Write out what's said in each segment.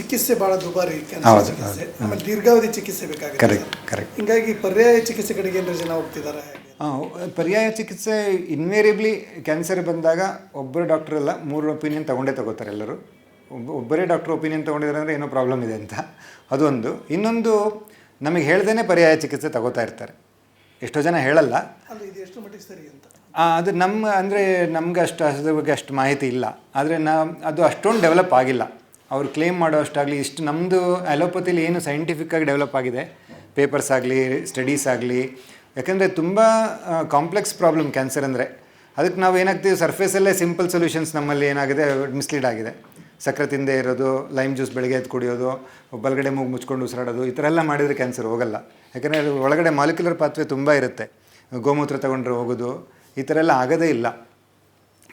ಚಿಕಿತ್ಸೆ ಬಹಳ ದುಬಾರಿ ಕ್ಯಾನ್ಸರ್ ಹೌದು, ಚಿಕಿತ್ಸೆ. ಆಮೇಲೆ ದೀರ್ಘಾವಧಿ ಚಿಕಿತ್ಸೆ ಬೇಕಾಗುತ್ತೆ. ಕರೆಕ್ಟ್ ಕರೆಕ್ಟ್ ಹಿಂಗಾಗಿ ಪರ್ಯಾಯ ಚಿಕಿತ್ಸೆ ಕಡೆಗೆ ಏನಾರು ಜನ ಹೋಗ್ತಿದ್ದಾರೆ ಹೇಗೆ? ಪರ್ಯಾಯ ಚಿಕಿತ್ಸೆ ಇನ್ವೇರಿಯಬ್ಲಿ ಕ್ಯಾನ್ಸರ್ ಬಂದಾಗ ಒಬ್ಬರು ಡಾಕ್ಟರ್ ಅಲ್ಲ ಮೂರು ಒಪಿನಿಯನ್ ತಗೊಂಡೇ ತಗೋತಾರೆ ಎಲ್ಲರೂ. ಒಬ್ಬ ಒಬ್ಬರೇ ಡಾಕ್ಟರ್ ಒಪಿನಿಯನ್ ತೊಗೊಂಡಿದ್ದಾರೆ ಅಂದರೆ ಏನೋ ಪ್ರಾಬ್ಲಮ್ ಇದೆ ಅಂತ. ಅದೊಂದು ಇನ್ನೊಂದು ನಮಗೆ ಹೇಳ್ದೇ ಪರ್ಯಾಯ ಚಿಕಿತ್ಸೆ ತಗೋತಾ ಇರ್ತಾರೆ. ಎಷ್ಟೋ ಜನ ಹೇಳಲ್ಲ. ಅಲ್ಲ ಇದು ಎಷ್ಟು ಮಟ್ಟಿಗೆ ಸರಿ ಅಂತ? ಆ, ಅದು ನಮ್ಮ ಅಂದರೆ ನಮ್ಗೆ ಅಷ್ಟು ಅದ್ರ ಬಗ್ಗೆ ಅಷ್ಟು ಮಾಹಿತಿ ಇಲ್ಲ. ಆದರೆ ನಾ ಅದು ಅಷ್ಟೊಂದು ಡೆವಲಪ್ ಆಗಿಲ್ಲ. ಅವ್ರು ಕ್ಲೇಮ್ ಮಾಡೋ ಅಷ್ಟಾಗಲಿ ಇಷ್ಟು ನಮ್ಮದು ಅಲೋಪತಿಲಿ ಏನು ಸೈಂಟಿಫಿಕ್ಕಾಗಿ ಡೆವಲಪ್ ಆಗಿದೆ. ಪೇಪರ್ಸ್ ಆಗಲಿ ಸ್ಟಡೀಸ್ ಆಗಲಿ. ಯಾಕಂದರೆ ತುಂಬ ಕಾಂಪ್ಲೆಕ್ಸ್ ಪ್ರಾಬ್ಲಮ್ ಕ್ಯಾನ್ಸರ್ ಅಂದರೆ. ಅದಕ್ಕೆ ನಾವು ಏನಾಗ್ತೀವಿ ಸರ್ಫೇಸಲ್ಲೇ ಸಿಂಪಲ್ ಸೊಲ್ಯೂಷನ್ಸ್ ನಮ್ಮಲ್ಲಿ ಏನಾಗಿದೆ ಮಿಸ್ಲೀಡ್ ಆಗಿದೆ. ಸಕ್ಕರೆ ತಿಂದೇ ಇರೋದು ಲೈಮ್ ಜ್ಯೂಸ್ ಬೆಳಗ್ಗೆ ಎದ್ದು ಕುಡಿಯೋದು ಬಲಗಡೆ ಮೂಗು ಮುಚ್ಕೊಂಡು ಉಸಿರಾಡೋದು, ಈ ಥರ ಎಲ್ಲ ಮಾಡಿದರೆ ಕ್ಯಾನ್ಸರ್ ಹೋಗಲ್ಲ. ಯಾಕಂದರೆ ಅದು ಒಳಗಡೆ ಮಾಲಿಕ್ಯುಲರ್ ಪಾತ್ವೆ ತುಂಬ ಇರುತ್ತೆ. ಗೋಮೂತ್ರ ತಗೊಂಡ್ರೆ ಹೋಗೋದು, ಈ ಥರ ಎಲ್ಲ ಆಗೋದೇ ಇಲ್ಲ.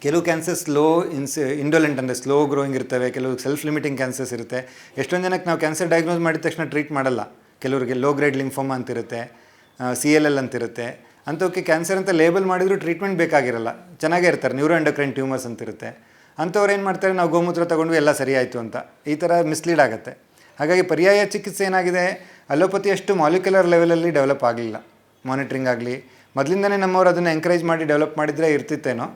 ಕೆಲವು ಕ್ಯಾನ್ಸರ್ ಸ್ಲೋ ಇನ್ಸ್ ಇಂಡೋಲೆಂಟ್ ಅಂದರೆ ಸ್ಲೋ ಗ್ರೋಯಿಂಗ್ ಇರ್ತವೆ, ಕೆಲವು ಸೆಲ್ಫ್ ಲಿಮಿಟಿಂಗ್ ಕ್ಯಾನ್ಸರ್ಸ್ ಇರುತ್ತೆ. ಎಷ್ಟೊಂದು ಜನಕ್ಕೆ ನಾವು ಕ್ಯಾನ್ಸರ್ ಡಯಾಗ್ನೋಸ್ ಮಾಡಿದ ತಕ್ಷಣ ಟ್ರೀಟ್ ಮಾಡಲ್ಲ. ಕೆಲವರಿಗೆ ಲೋ ಗ್ರೇಡ್ ಲಿಂಫೋಮಾ ಅಂತಿರುತ್ತೆ ಸಿ ಎಲ್ ಎಲ್ ಅಂತಿರುತ್ತೆ. ಅಂಥವಕ್ಕೆ ಕ್ಯಾನ್ಸರ್ ಅಂತ ಲೇಬಲ್ ಮಾಡಿದರೂ ಟ್ರೀಟ್ಮೆಂಟ್ ಬೇಕಾಗಿರಲ್ಲ. ಚೆನ್ನಾಗೇ ಇರ್ತಾರೆ ನ್ಯೂರೋ ಎಂಡೋಕ್ರೈನ್ ಟ್ಯೂಮರ್ಸ್ ಅಂತಿರುತ್ತೆ. ಅಂಥವ್ರು ಏನು ಮಾಡ್ತಾರೆ, ನಾವು ಗೋಮೂತ್ರ ತೊಗೊಂಡ್ವಿ, ಎಲ್ಲ ಸರಿ ಆಯಿತು ಅಂತ. ಈ ಥರ ಮಿಸ್ಲೀಡ್ ಆಗುತ್ತೆ. ಹಾಗಾಗಿ ಪರ್ಯಾಯ ಚಿಕಿತ್ಸೆ ಏನಾಗಿದೆ, ಅಲೋಪತಿ ಅಷ್ಟು ಮಾಲಿಕ್ಯುಲರ್ ಲೆವೆಲಲ್ಲಿ ಡೆವಲಪ್ ಆಗಲಿಲ್ಲ. ಮಾನಿಟ್ರಿಂಗ್ ಆಗಲಿ. ಮೊದಲಿಂದನೇ ನಮ್ಮವರು ಅದನ್ನು ಎಂಕರೇಜ್ ಮಾಡಿ ಡೆವಲಪ್ ಮಾಡಿದರೆ ಇರ್ತಿತ್ತೇನೋ.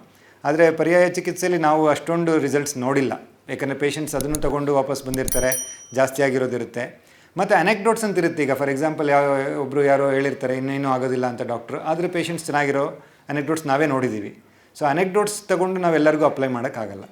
ಆದರೆ ಪರ್ಯಾಯ ಚಿಕಿತ್ಸೆಯಲ್ಲಿ ನಾವು ಅಷ್ಟೊಂದು ರಿಸಲ್ಟ್ಸ್ ನೋಡಿಲ್ಲ. ಯಾಕಂದರೆ ಪೇಷಂಟ್ಸ್ ಅದನ್ನು ತೊಗೊಂಡು ವಾಪಸ್ ಬಂದಿರ್ತಾರೆ, ಜಾಸ್ತಿ ಆಗಿರೋದಿರುತ್ತೆ. ಮತ್ತು ಅನೆಕ್ಡೋಟ್ಸ್ ಅಂತ ಇರುತ್ತೆ. ಈಗ ಫಾರ್ ಎಕ್ಸಾಂಪಲ್ ಯಾವ ಒಬ್ಬರು ಯಾರೋ ಹೇಳಿರ್ತಾರೆ, ಇನ್ನೇನು ಆಗೋದಿಲ್ಲ ಅಂತ ಡಾಕ್ಟ್ರು ಆದರೆ ಪೇಷಂಟ್ಸ್ ಚೆನ್ನಾಗಿರೋ ಅನೆಕ್ಡೋಟ್ಸ್ ನಾವೇ ನೋಡಿದ್ದೀವಿ ಸೊ ಅನೆಕ್ಡೋಟ್ಸ್ ತಗೊಂಡು ನಾವೆಲ್ಲರಿಗೂ ಅಪ್ಲೈ ಮಾಡೋಕ್ಕಾಗಲ್ಲ.